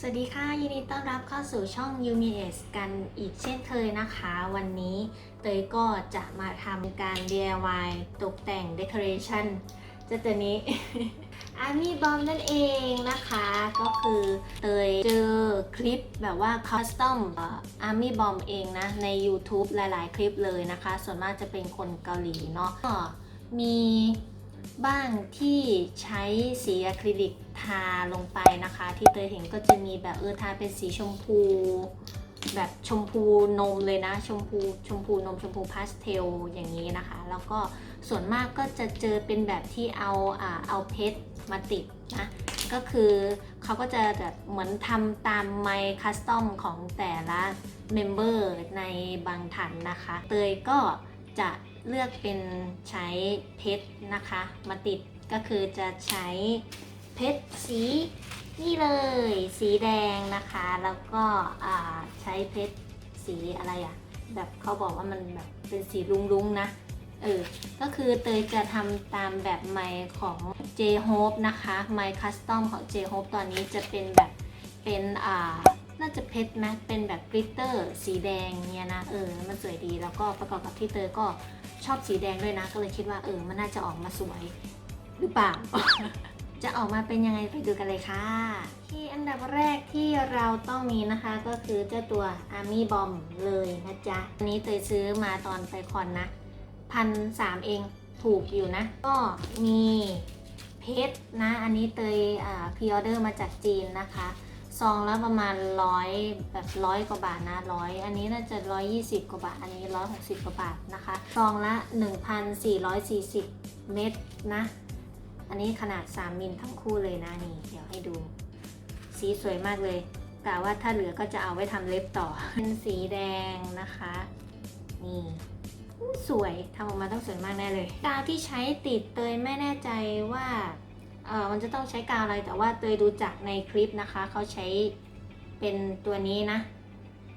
สวัสดีค่ะ ยินดีต้อนรับเข้าสู่ช่อง u m i s กันอีกเช่นเคยนะคะ วันนี้เตยก็จะมาทำการ DIY ตกแต่ง Decoration จะตัวนี้ Army Bomb นั่นเองนะคะ ก็คือเตยเจอคลิปแบบว่า Custom อ่อ Army Bomb เองนะ ใน YouTube หลาย ๆ คลิปเลยนะคะ ส่วนมากจะเป็นคนเกาหลีเนาะก็มี บ้างที่ใช้สีอะคริลิกทาลงไปนะคะ ที่เตยเห็นก็จะมีแบบเออทาเป็นสีชมพู แบบชมพูนมเลยนะ ชมพูชมพูนมชมพูพาสเทลอย่างนี้นะคะ แล้วก็ส่วนมากก็จะเจอเป็นแบบที่เอาอ่าเอาเพชรมาติดนะก็คือเขาก็จะแบบเหมือนทำตามไมค์คัสตอมของแต่ละเมมเบอร์ในบางถันนะคะ เตยก็จะ เลือกเป็นใช้เพชรนะคะ มาติดก็คือจะใช้เพชรสีนี่เลยสีแดงนะคะ แล้วก็อ่าใช้เพชรสีอะไรอะแบบเขาบอกว่ามันแบบเป็นสีรุ้งๆนะเออ ก็คือเตยจะทำตามแบบไมค์ของ J Hope นะคะไมค์คัสตอมของ J Hope ตอนนี้จะเป็นแบบเป็นอ่าน่าจะเพชรนะเป็นแบบกริตเตอร์สีแดงเนี่ยนะเออมันสวยดีแล้วก็ประกอบกับที่เตยก็ ชอบสีแดงด้วยนะ ก็เลยคิดว่าเออ มันน่าจะออกมาสวยหรือเปล่า จะออกมาเป็นยังไงไปดูกันเลยค่ะ ที่อันดับแรกที่เราต้องมีนะคะก็คือเจ้าตัว Army Bomb เลยนะจ๊ะอันนี้เตยซื้อมาตอนไปคอนนะพันสามเองถูกอยู่นะ ก็มีเพชรนะ อันนี้เตยอ่าพรีออเดอร์มาจากจีนนะคะ ซองละประมาณร้อยแบบร้อยกว่าบาทนะร้อยอันนี้น่าจะร้อยยี่สิบกว่าบาท อันนี้ร้อยหกสิบกว่าบาทนะคะ ซองละ1,440เม็ดนะ อันนี้ขนาด3มิลทั้งคู่เลยนะนี่ เดี๋ยวให้ดู สีสวยมากเลยกะว่าถ้าเหลือก็จะเอาไว้ทำเล็บต่อ เป็นสีแดงนะคะ นี่สวยทำออกมาต้องสวยมากแน่เลย กาวที่ใช้ติดเตยไม่แน่ใจว่า มันจะต้องใช้กาวอะไรแต่ว่าเตยดูจากในคลิปนะคะ เขาใช้เป็นตัวนี้นะ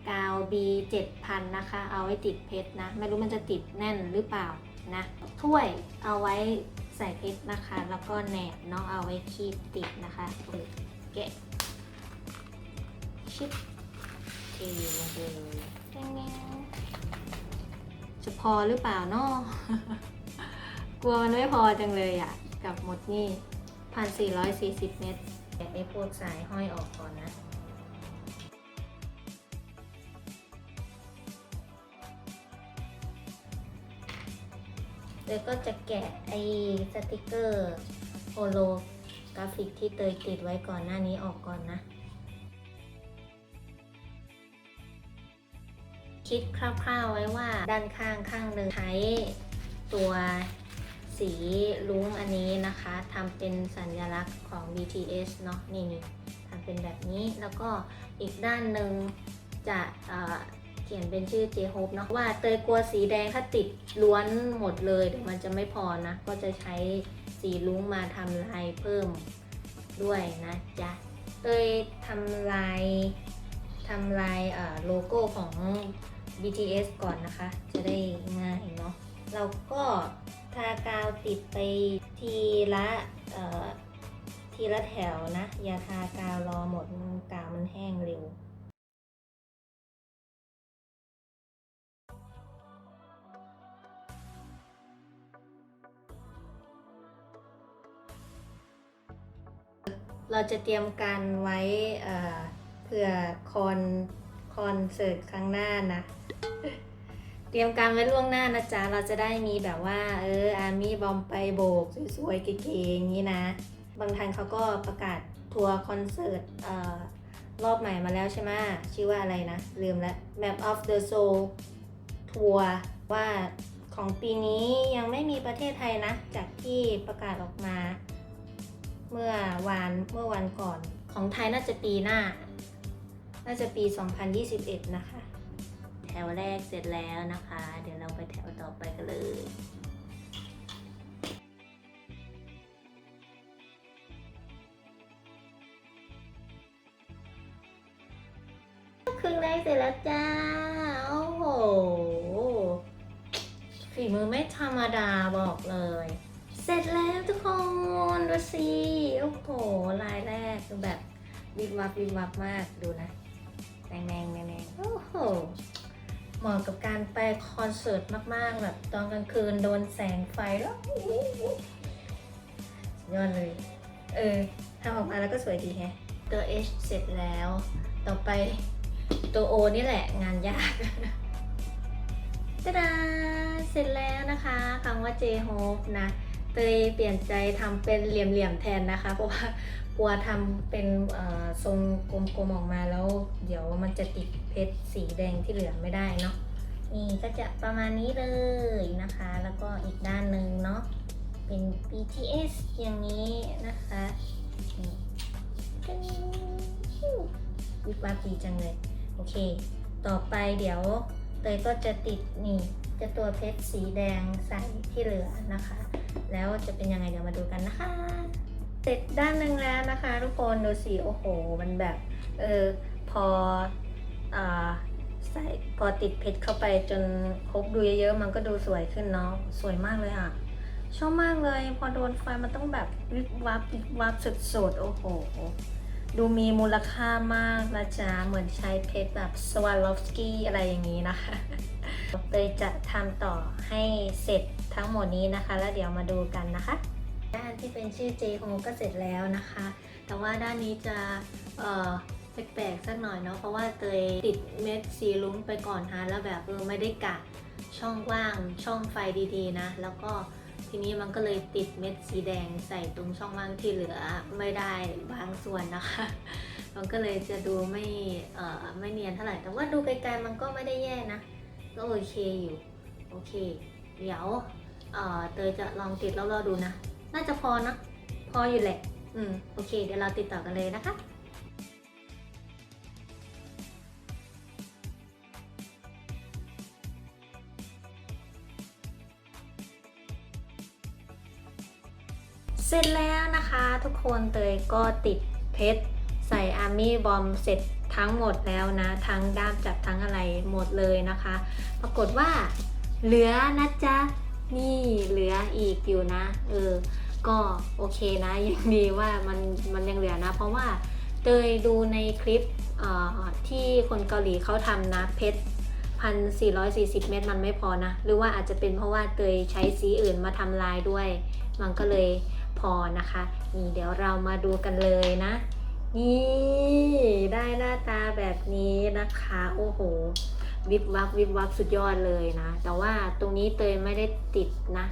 กาว B 7000นะคะ เอาไว้ติดเพชรนะ ไม่รู้มันจะติดแน่นหรือเปล่านะถ้วยเอาไว้ใส่เพชรนะคะ แล้วก็แหนบเนาะเอาไว้คีบติดนะคะเปิดแกะชิปเทลงไปเลยจะพอหรือเปล่าเนาะกลัวมันไม่พอจังเลยอะ่ะกับหมดนี่ พันสี่ร้อยสี่สิบเมตรแกะไอ้พวกสายห้อยออกก่อนนะแล้วก็จะแกะไอ้สติกเกอร์โฮโลกราฟิกที่เตยติดไว้ก่อนหน้านี้ออกก่อนนะ คิดคร่าวๆไว้ว่าด้านข้างข้างหนึ่งใช้ตัว สีลุ้งอันนี้นะคะทำเป็นสัญลักษณ์ของ BTS เนาะนี่นี่ทำเป็นแบบนี้แล้วก็อีกด้านหนึ่งจะเเขียนเป็นชื่อ J Hope เนาะว่าเตยกลัวสีแดงถ้าติดล้วนหมดเลยเดี๋ยวมันจะไม่พอนะ ก็จะใช้สีลุ้งมาทำลายเพิ่มด้วยนะจ๊ะเตยทำลายทำลายโลโก้ของ BTS ก่อนนะคะ จะได้ง่ายเนาะเราก็ ทากาวติดไปทีละทีละแถวนะ อย่าทากาวรอหมดกาวมันแห้งเร็วเราจะเตรียมการไว้เอ่อเผื่อคอนคอนเสิร์ตครั้งหน้านะ เตรียมการไว้ล่วงหน้านะจ๊ะ เราจะได้มีแบบว่า เออ อาร์มี่บอมไปโบก สวยๆ เก๋ๆอย่างนี้นะ บางทันเขาก็ประกาศทัวร์คอนเสิร์ตรอบใหม่มาแล้วใช่ไหมชื่อว่าอะไรนะ ลืมแล้ว Map of the Soul ทัวร์ว่าของปีนี้ยังไม่มีประเทศไทยนะ จากที่ประกาศออกมา เมื่อวานเมื่อวันก่อนของไทยน่าจะปีหน้า น่าจะปี 2021 นะคะ วแรกเสร็จแล้วนะคะ เดี๋ยวเราไปแถวต่อไปกันเลยครึ่งแรกเสร็จแล้วจ้า โอ้โห ฝีมือไม่ธรรมดาบอกเลย เสร็จแล้วทุกคนดูสิ โอ้โห ลายแรกคือแบบวิบวับวิบวับมากดูนะแดงแดงแดงโอ้โห เหมาะกับการไปคอนเสิร์ตมากๆ แบบตอนกลางคืนโดนแสงไฟแล้วยอดเลย เออทำออกมาแล้วก็สวยดีแฮะตัว H เสร็จแล้ว ต่อไปตัว O นี่แหละงานยากตะดาเสร็จแล้วนะคะคำว่า J Hope นะ เตยเปลี่ยนใจทำเป็นเหลี่ยมๆแทนนะคะ เพราะว่ากลัวทำเป็นทรงกลมๆออกมาแล้ว เดี๋ยวมันจะติดเพชรสีแดงที่เหลือไม่ได้เนาะนี่ก็จะประมาณนี้เลยนะคะ แล้วก็อีกด้านหนึ่งเนาะเป็น BTS อย่างนี้นะคะวิบวับดีจังเลย โอเค ต่อไปเดี๋ยวเตยก็จะติดนี่ จะตัวเพชรสีแดงใส่ที่เหลือนะคะ แล้วจะเป็นยังไงเดี๋ยวมาดูกันนะคะ เสร็จด้านหนึ่งแล้วนะคะ ทุกคนดูสิโอ้โห มันแบบเออพออ่าใส่พอติดเพชรเข้าไปจนครบดูเยอะๆมันก็ดูสวยขึ้นเนาะสวยมากเลยอะชอบมากเลย พอโดนไฟมันต้องแบบวิบวับวิบวับสุดๆโอ้โห ดูมีมูลค่ามากนะจ๊ะ เหมือนใช้เพชรแบบสว a ล o ฟสกี้อะไรอย่างนี้นะคะเลยจะทำต่อให้เสร็จทั้งหมดนี้นะคะ แล้วเดี๋ยวมาดูกันนะคะ ด้านที่เป็นชื่อ J h o ก็เสร็จแล้วนะคะ แต่ว่าด้านนี้จะเอ่อแปลกๆสักหน่อยเนาะ เพราะว่าเตยติดเม็ดสีลุ้งไปก่อนฮะแล้วแบบเออไม่ได้กะช่องว่างช่องไฟดีๆนะ แล้วก็ ทีนี้มันก็เลยติดเม็ดสีแดงใส่ตรงช่องว่างที่เหลือไม่ได้บางส่วนนะคะ มันก็เลยจะดูไม่เอ่อไม่เนียนเท่าไหร่ แต่ว่าดูไกลๆมันก็ไม่ได้แย่นะ ก็โอเคอยู่ โอเค เดี๋ยวเอ่อเตยจะลองติดแล้วรอดูนะ น่าจะพอนะ พออยู่แหละ อืม โอเค เดี๋ยวเราติดต่อกันเลยนะคะ เสร็จแล้วนะคะทุกคนเตยก็ติดเพชรใส่อาร์มี่บอมเสร็จทั้งหมดแล้วนะ ทั้งด้ามจับทั้งอะไรหมดเลยนะคะ ปรากฏว่าเหลือนะจ๊ะ นี่เหลืออีกอยู่นะ เออ ก็โอเคนะยังดีว่ามันมันยังเหลือนะ เพราะว่าเตยดูในคลิปที่คนเกาหลีเขาทำนะเพชรพันสี่ร้อยสี่สิบเมตรมันไม่พอนะ หรือว่าอาจจะเป็นเพราะว่าเตยใช้สีอื่นมาทำลายด้วย มันก็เลย พอนะคะ นี่เดี๋ยวเรามาดูกันเลยนะ นี่ได้หน้าตาแบบนี้นะคะ โอ้โห วิบวับวิบวับสุดยอดเลยนะ แต่ว่าตรงนี้เตยไม่ได้ติดนะ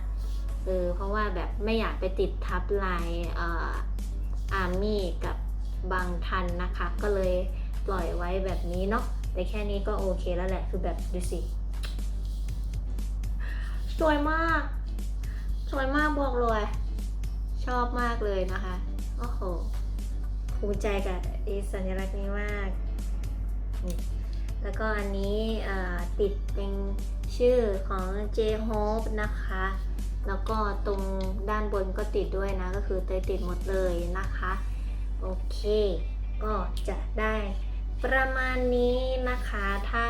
เออ เพราะว่าแบบไม่อยากไปติดทับลายเอ่ออาร์มี่กับบางทันนะคะ ก็เลยปล่อยไว้แบบนี้เนาะแต่แค่นี้ก็โอเคแล้วแหละ คือแบบดูสิสวยมาก สวยมากบอกเลย ชอบมากเลยนะคะ โอ้โห ภูมิใจกับไอสัญลักษณ์นี้มาก แล้วก็อันนี้ติดเป็นชื่อของ J Hope นะคะ แล้วก็ตรงด้านบนก็ติดด้วยนะ ก็คือเตยติดหมดเลยนะคะ โอเค ก็จะได้ประมาณนี้นะคะ ถ้า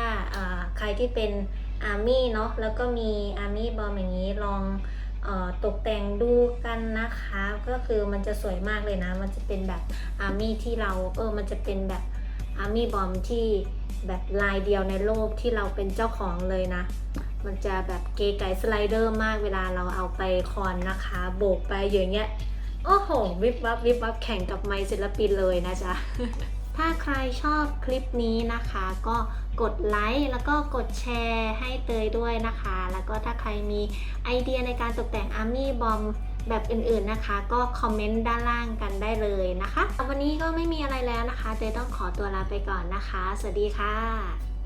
ใครที่เป็นอาร์มี่เนาะ แล้วก็มีอาร์มี่บอมอย่างนี้ลอง ตกแต่งดูกันนะคะ ก็คือมันจะสวยมากเลยนะ มันจะเป็นแบบอาร์มี่ที่เราเออมันจะเป็นแบบอาร์มี่บอมที่แบบลายเดียวในโลกที่เราเป็นเจ้าของเลยนะ มันจะแบบเก๋ไก๋สไลเดอร์มากเวลาเราเอาไปคอนนะคะ โบกไปอย่างเงี้ยโอ้โห วิบวับวิบวับแข่งกับไมค์ศิลปินเลยนะจ๊ะ ถ้าใครชอบคลิปนี้นะคะ ก็ กดไลค์แล้วก็กดแชร์ให้เตยด้วยนะคะ แล้วก็ถ้าใครมีไอเดียในการตกแต่งอาร์มี่บอมแบบอื่นๆนะคะ ก็คอมเมนต์ด้านล่างกันได้เลยนะคะ วันนี้ก็ไม่มีอะไรแล้วนะคะ เตยต้องขอตัวลาไปก่อนนะคะ สวัสดีค่ะ